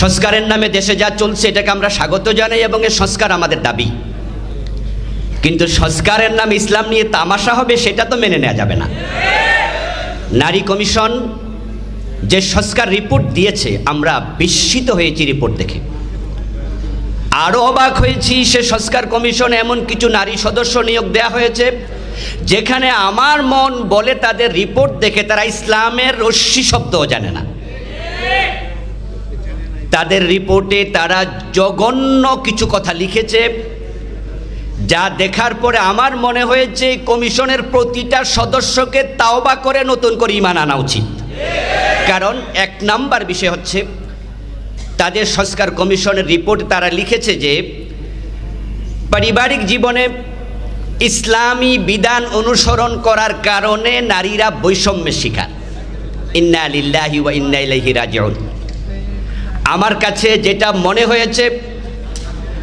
সংস্কারের নামে দেশে যা চলছে, এটাকে আমরা স্বাগত জানাই এবং এর সংস্কার আমাদের দাবি। কিন্তু সংস্কারের নাম ইসলাম নিয়ে তামাশা হবে, সেটা তো মেনে নেওয়া যাবে না। নারী কমিশন যে সংস্কার রিপোর্ট দিয়েছে, আমরা বিস্মিত হয়েছি রিপোর্ট দেখে। আরও অবাক হয়েছি, সে সংস্কার কমিশন এমন কিছু নারী সদস্য নিয়োগ দেওয়া হয়েছে, যেখানে আমার মন বলে তাদের রিপোর্ট দেখে তারা ইসলামের রশ্মি শব্দও জানে না। তাদের রিপোর্টে তারা জঘন্য কিছু কথা লিখেছে, যা দেখার পরে আমার মনে হয়েছে কমিশনের প্রতিটা সদস্যকে তাওবা করে নতুন করে ইমান আনা উচিত। কারণ এক নাম্বার বিষয় হচ্ছে, তাদের সংস্কার কমিশনের রিপোর্ট তারা লিখেছে যে, পারিবারিক জীবনে ইসলামী বিধান অনুসরণ করার কারণে নারীরা বৈষম্যের শিকার। ইন্না আলিল্লাহি ওয়া ইন্না ইলাইহি রাজিউন। আমার কাছে যেটা মনে হয়েছে,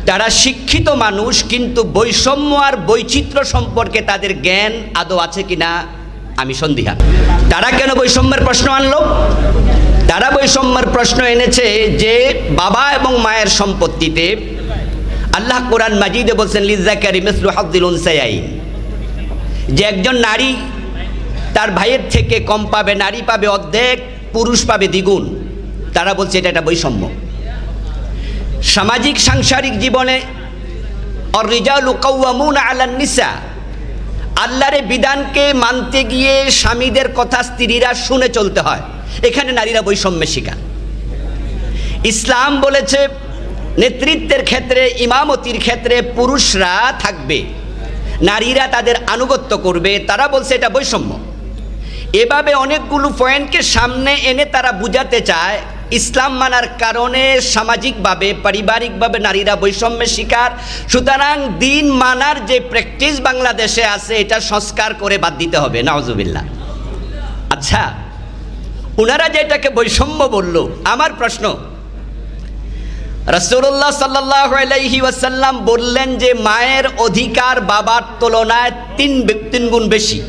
তারা শিক্ষিত মানুষ, কিন্তু বৈষম্য আর বৈচিত্র্য সম্পর্কে তাদের জ্ঞান আদৌ আছে কিনা, আমি সন্দিহান। তারা কেন বৈষম্যের প্রশ্ন আনলো? তারা বৈষম্যের প্রশ্ন এনেছে যে, বাবা এবং মায়ের সম্পত্তিতে আল্লাহ কোরআন মাজিদে বলছেন, লিজাকারি মিসলু হাদ্দিল উনসায়াইন। যে একজন নারী তার ভাইয়ের থেকে কম পাবে, নারী পাবে অর্ধেক, পুরুষ পাবে দ্বিগুণ। তারা বলছে এটা একটা বৈষম্য। সামাজিক, সাংসারিক জীবনে নিসা। আল্লাহরে বিধানকে মানতে গিয়ে স্বামীদের কথা স্ত্রীরা শুনে চলতে হয়। এখানে নারীরা বৈষম্যের শিকার। ইসলাম বলেছে, নেতৃত্বের ক্ষেত্রে, ইমামতির ক্ষেত্রে পুরুষরা থাকবে। নারীরা তাদের আনুগত্য করবে, তারা বলছে এটা বৈষম্য। এভাবে অনেকগুলো পয়েন্টকে সামনে এনে তারা বুঝাতে চায় ইসলাম মানার কারণে সামাজিকভাবে, পারিবারিকভাবে নারীরা বৈষম্যের শিকার। সুতরাং দিন মানার যে প্র্যাকটিস বাংলাদেশে আছে, এটা সংস্কার করে বাদ দিতে হবে নওয়াজুবিল্লাহ আচ্ছা ওনারা যেটাকে বৈষম্য বলল, আমার প্রশ্ন। রসুল্লাহ সাল্লাহ আলাইহি ওয়াসাল্লাম বললেন যে, মায়ের অধিকার বাবার তুলনায় তিন তিন গুণ বেশি।